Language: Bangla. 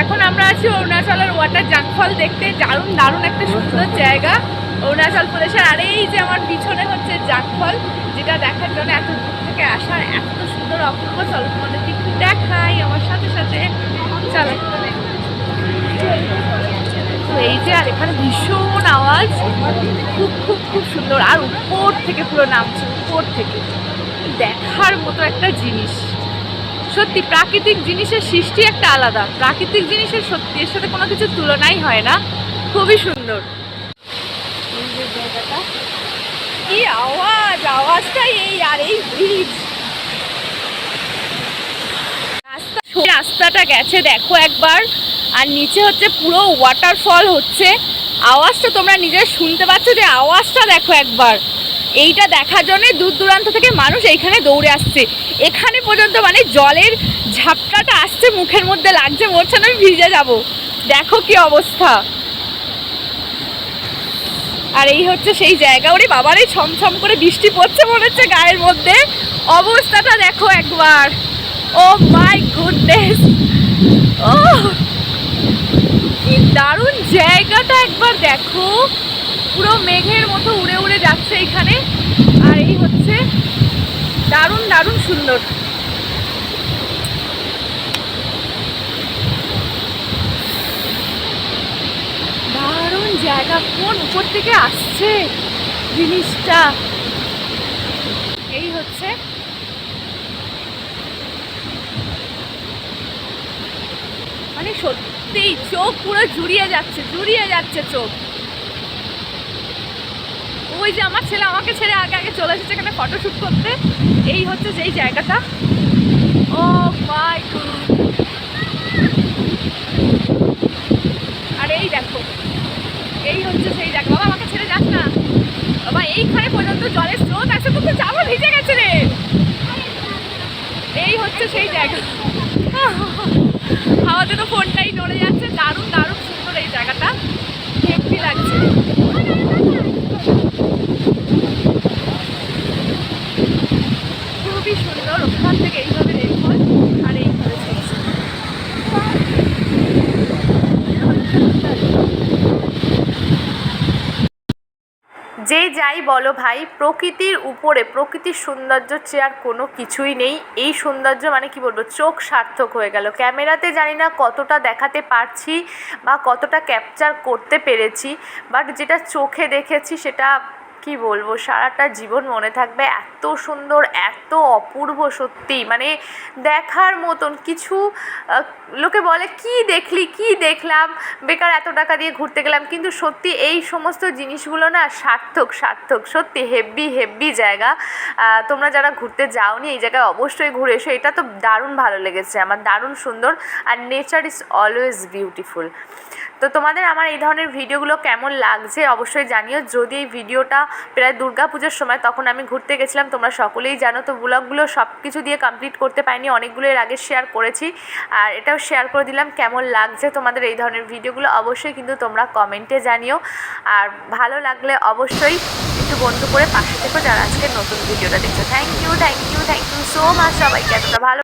এখন আমরা আছি অরুণাচলের ওয়াটার জাংফল দেখতে। দারুণ দারুণ একটা সুন্দর জায়গা। অরুণাচল প্রদেশের, আর এই যে আমার পিছনে হচ্ছে জাংফল যেটা দেখার জন্য এত দূর থেকে আসার এত সুন্দর অপূর্ব চলো তোমাদেরকে একটু দেখাই আমার সাথে সাথে। চলো। তো এই যে, আর এখানে ভীষণ আওয়াজ। খুব খুব খুব সুন্দর। আর উপর থেকে পুরো নামছে, উপর থেকে। দেখার মতো একটা জিনিস। সত্যি, প্রাকৃতিক জিনিসের সৃষ্টি একটা আলাদা। প্রাকৃতিক জিনিসের সত্যি, এর সাথে কোনো কিছু তুলনাই হয় না। খুবই সুন্দর। কি আওয়াজ! আওয়াজটাই এই আর এই ব্রিজ রাস্তা রাস্তাটা গেছে দেখো একবার। আর নিচে হচ্ছে পুরো ওয়াটারফল হচ্ছে। আওয়াজটা তোমরা নিজে শুনতে পাচ্ছ যে আওয়াজটা দেখো একবার। এইটা দেখার জন্য দূর দূরান্ত থেকে মানুষ এইখানে দৌড়ে আসছে। এখানে পর্যন্ত মানে জলের ঝাপটাটা আসছে, মুখের মধ্যে লাগছে মরছে না আমি ভিজে যাব। দেখো কি অবস্থা। আর এই হচ্ছে সেই জায়গা। ওরে বাবার এই ছমছম করে বৃষ্টি পড়ছে মনে হচ্ছে গায়ের মধ্যে। অবস্থাটা দেখো একবার। ও মাই গুডনেস। ও কি দারুণ জায়গাটা একবার দেখো। পুরো মেঘের মতো উড়ে উড়ে যাচ্ছে এখানে। আর এই হচ্ছে দারুণ দারুণ সুন্দর। দারুণ জায়গা, কোন উপর থেকে আসছে জিনিসটা? এই হচ্ছে মানে সত্যি চোখ পুরো জুড়িয়ে যাচ্ছে জুড়িয়ে যাচ্ছে চোখ। ওই যে আমার ছেলে আমাকে ছেড়ে আগে আগে চলে এসেছে এখানে ফটোশ্যুট করতে। এই হচ্ছে যেই জায়গাটা। ও মাই আর এই দেখো, এই হচ্ছে সেই জায়গা। বাবা, আমাকে ছেড়ে যাস না। বাবা, এইখানে পর্যন্ত জলের স্রোত আছে তো যাব ভিজে গেছে রে। এই হচ্ছে সেই জায়গা। হাওয়াতে তো ফোনটাই নড়ে যাচ্ছে। দারুণ দারুণ সুন্দর এই জায়গাটা। হেপি লাগছে খুবই যে যাই বলো ভাই, প্রকৃতির উপরে, প্রকৃতির সৌন্দর্য চেয়ার কোনো কিছুই নেই। এই সৌন্দর্য মানে কি বলব, চোখ সার্থক হয়ে গেল। ক্যামেরাতে জানি না কতটা দেখাতে পারছি বা কতটা ক্যাপচার করতে পেরেছি বাট যেটা চোখে দেখেছি সেটা কি বলব? সারাটা জীবন মনে থাকবে এত সুন্দর, এত অপূর্ব সত্যি। মানে দেখার মতন কিছু লোকে বলে, কি দেখলি? কি দেখলাম? বেকার এত টাকা দিয়ে ঘুরতে গেলাম। কিন্তু সত্যি এই সমস্ত জিনিসগুলো না সার্থক সার্থক। সত্যি হেভি হেভি জায়গা। তোমরা যারা ঘুরতে যাওনি এই জায়গায় অবশ্যই ঘুরে এসো। এটা তো দারুণ ভালো লেগেছে। আমার দারুণ সুন্দর। আর নেচার ইজ অলওয়েজ বিউটিফুল তো তোমাদের আমার এই ধরনের ভিডিওগুলো কেমন লাগছে অবশ্যই জানিও। যদি এই ভিডিওটা প্রায় দুর্গা পুজোর সময় তখন আমি ঘুরতে গেছিলাম, তোমরা সকলেই জানো। তো ব্লগগুলো সব কিছু দিয়ে কমপ্লিট করতে পারিনি, অনেকগুলো এর আগে শেয়ার করেছি। আর এটাও শেয়ার করে দিলাম, কেমন লাগছে তোমাদের এই ধরনের ভিডিওগুলো অবশ্যই কিন্তু তোমরা কমেন্টে জানিও। আর ভালো লাগলে অবশ্যই একটু বন্ধু করে পাশে থেকো যারা আজকে নতুন ভিডিওটা দেখছ। Thank you thank you thank you so much সবাইকে, এতটা ভালো